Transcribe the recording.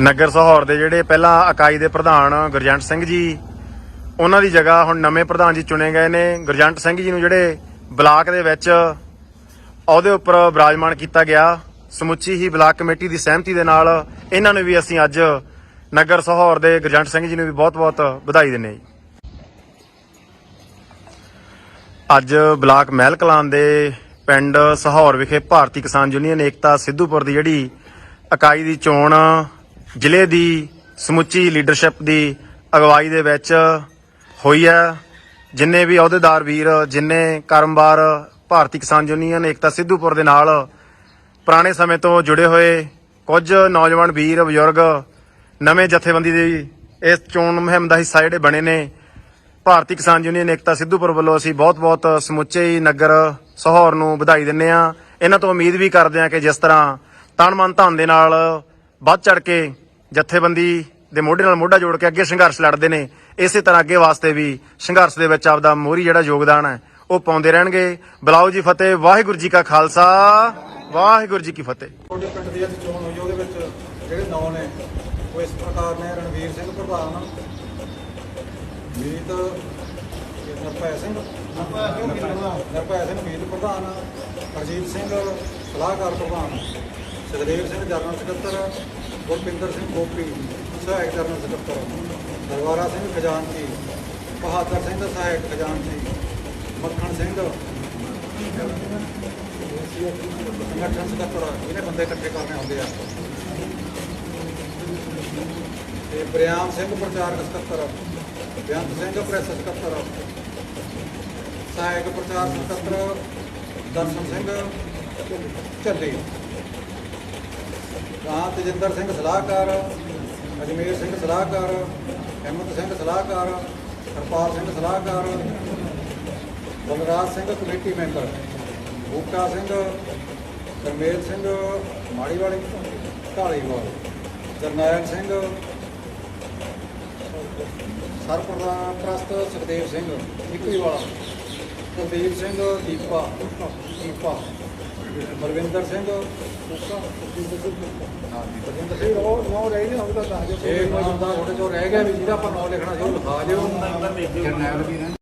ਨਗਰ ਸਹੌਰ ਦੇ ਜਿਹੜੇ ਪਹਿਲਾਂ ਇਕਾਈ ਦੇ ਪ੍ਰਧਾਨ ਗੁਰਜੰਟ ਸਿੰਘ ਜੀ, ਉਹਨਾਂ ਦੀ ਜਗ੍ਹਾ ਹੁਣ ਨਵੇਂ ਪ੍ਰਧਾਨ ਜੀ ਚੁਣੇ ਗਏ ਨੇ। ਗੁਰਜੰਟ ਸਿੰਘ ਜੀ ਨੂੰ ਜਿਹੜੇ ਬਲਾਕ ਦੇ ਵਿੱਚ ਉਹਦੇ ਉੱਪਰ ਵਿਰਾਜਮਾਨ ਕੀਤਾ ਗਿਆ। ਸਮੁੱਚੀ ਹੀ ਬਲਾਕ ਕਮੇਟੀ ਦੀ ਸਹਿਮਤੀ ਦੇ ਨਾਲ ਇਹਨਾਂ ਨੂੰ ਵੀ ਅਸੀਂ ਅੱਜ ਨਗਰ ਸਹੌਰ ਦੇ ਗੁਰਜੰਟ ਸਿੰਘ ਜੀ ਨੂੰ ਵੀ ਬਹੁਤ-ਬਹੁਤ ਵਧਾਈ ਦਿੰਦੇ ਜੀ। ਅੱਜ ਬਲਾਕ ਮਹਿਲ ਕਲਾਂ ਦੇ ਪਿੰਡ ਸਹੌਰ ਵਿਖੇ ਭਾਰਤੀ ਕਿਸਾਨ ਯੂਨੀਅਨ ਏਕਤਾ ਸਿੱਧੂਪੁਰ ਦੀ ਜਿਹੜੀ ਇਕਾਈ ਦੀ ਚੋਣ ਜ਼ਿਲ੍ਹੇ ਦੀ ਸਮੁੱਚੀ ਲੀਡਰਸ਼ਿਪ ਦੀ ਅਗਵਾਈ ਦੇ ਵਿੱਚ ਹੋਈ ਹੈ। ਜਿੰਨੇ ਵੀ ਅਹੁਦੇਦਾਰ ਵੀਰ, ਜਿੰਨੇ ਕਰਮਵਾਰ ਭਾਰਤੀ ਕਿਸਾਨ ਯੂਨੀਅਨ, ਏਕਤਾ ਸਿੱਧੂਪੁਰ ਦੇ ਨਾਲ ਪੁਰਾਣੇ ਸਮੇਂ ਤੋਂ ਜੁੜੇ ਹੋਏ ਕੁਝ ਨੌਜਵਾਨ ਵੀਰ, ਬਜ਼ੁਰਗ ਨਵੇਂ ਜਥੇਬੰਦੀ ਦੀ ਇਸ ਚੋਣ ਮੁਹਿੰਮ ਦਾ ਹਿੱਸਾ ਜਿਹੜੇ ਬਣੇ ਨੇ, ਭਾਰਤੀ ਕਿਸਾਨ ਯੂਨੀਅਨ, ਏਕਤਾ ਸਿੱਧੂਪੁਰ ਵੱਲੋਂ ਅਸੀਂ ਬਹੁਤ-ਬਹੁਤ ਸਮੁੱਚੇ ਹੀ ਨਗਰ ਸਹੌਰ ਨੂੰ ਵਧਾਈ ਦਿੰਨੇ ਆ ਇਹਨਾਂ ਤੋਂ ਉਮੀਦ ਵੀ ਕਰਦੇ ਆ ਕਿ ਜਿਸ ਤਰ੍ਹਾਂ ਤਨ ਮਨ ਧਨ ਦੇ ਨਾਲ ਵੱਧ ਚੜ ਕੇ ਜਥੇਬੰਦੀ ਦੇ ਮੋਢੇ ਨਾਲ ਮੋਢਾ ਜੋੜ ਕੇ ਅੱਗੇ ਸੰਘਰਸ਼ ਲੜਦੇ ਨੇ। ਇਸੇ ਤਰ੍ਹਾਂ ਅੱਗੇ ਵਾਸਤੇ ਵੀ ਸੰਘਰਸ਼ ਦੇ ਵਿੱਚ ਆਪਦਾ ਮੋਹਰੀ ਜਿਹੜਾ ਯੋਗਦਾਨ ਹੈ ਉਹ ਪਾਉਂਦੇ ਰਹਿਣਗੇ। ਬਲਾਓ ਜੀ ਫਤਿਹ ਵਾਹਿਗੁਰੂ ਜੀ ਕਾ ਖਾਲਸਾ। ਵਾਹਿਗੁਰੂ ਜੀ ਕੀ ਫਤਿਹ। ਤੁਹਾਡੇ ਪਿੰਡ ਦੀ ਅੱਜ ਚੋਣ ਹੋਈ ਉਹਦੇ ਵਿੱਚ ਜਿਹੜੇ ਨਾਂ ਨੇ ਉਹ ਇਸ ਪ੍ਰਕਾਰ ਨੇ ਰਣਵੀਰ ਸਿੰਘ ਪ੍ਰਧਾਨ ਮੀਤ ਨਰਪੈ ਸਿੰਘ ਨਰਪੈ ਸਿੰਘ ਮੀਤ ਪ੍ਰਧਾਨ ਹਰਜੀਤ ਸਿੰਘ ਸਲਾਹਕਾਰ ਪ੍ਰਧਾਨ। ਸੁਖਦੇਵ ਸਿੰਘ ਜਨਰਲ ਸਕੱਤਰ, ਗੁਰਪਿੰਦਰ ਸਿੰਘ ਗੋਪੀ, ਸਹਾਇਕ ਜਨਰਲ ਸਕੱਤਰ ਦਰਬਾਰਾ ਸਿੰਘ ਖਜ਼ਾਨਚੀ, ਬਹਾਦਰ ਸਿੰਘ ਸਹਾਇਕ ਖਜ਼ਾਨਚੀ, ਮੱਖਣ ਸਿੰਘ, ਸੰਗਠਨ ਸਕੱਤਰ, ਇਹਨੇ ਬੰਦੇ ਇਕੱਠੇ ਕਰਨੇ ਹੁੰਦੇ ਆ। ਤੇ ਬਰਿਆਮ ਸਿੰਘ ਪ੍ਰਚਾਰਕ ਸਕੱਤਰ ਬੇਅੰਤ ਸਿੰਘ ਪ੍ਰੈਸ ਸਕੱਤਰ, ਸਹਾਇਕ ਪ੍ਰਚਾਰ ਸਕੱਤਰ, ਦਰਸ਼ਨ ਸਿੰਘ ਝੱਲੀ। ਰਾਹ ਤਜਿੰਦਰ ਸਿੰਘ ਸਲਾਹਕਾਰ, ਅਜਮੇਰ ਸਿੰਘ ਸਲਾਹਕਾਰ, ਹਿੰਮਤ ਸਿੰਘ ਸਲਾਹਕਾਰ, ਹਰਪਾਲ ਸਿੰਘ ਸਲਾਹਕਾਰ, ਬਲਰਾਜ ਸਿੰਘ ਕਮੇਟੀ ਮੈਂਬਰ, ਬੂਟਾ ਸਿੰਘ, ਕਰਮੇਲ ਸਿੰਘ ਮਾੜੀਵਾਲੀ, ਢਾਲੀਵਾਲ ਜਰਨੈਲ ਸਿੰਘ ਸਰਪ੍ਰਧਾਨ ਪ੍ਰਸਤ ਸੁਖਦੇਵ ਸਿੰਘ, ਨਿੱਕੀਵਾਲਾ, ਕੁਲਦੀਪ ਸਿੰਘ ਦੀਪਾ ਦੀਪਾ। ਬਲਵਿੰਦਰ ਸਿੰਘ ਬਲਵਿੰਦਰ ਸਿੰਘ। ਉਹ ਨੌ ਰਹਿ ਗਿਆ ਉਹਦਾ ਦੱਸ ਦਿਓ। ਇਹ ਨਾਮ ਦਾ ਤੁਹਾਡੇ ਚੋਂ ਰਹਿ ਗਿਆ ਵੀ ਜਿਹਦਾ ਆਪਾਂ ਨਾਮ ਲਿਖਣਾ ਸੀ ਉਹ ਲਿਖਾ ਦਿਓ। ਜਰਨੈਲ ਵੀ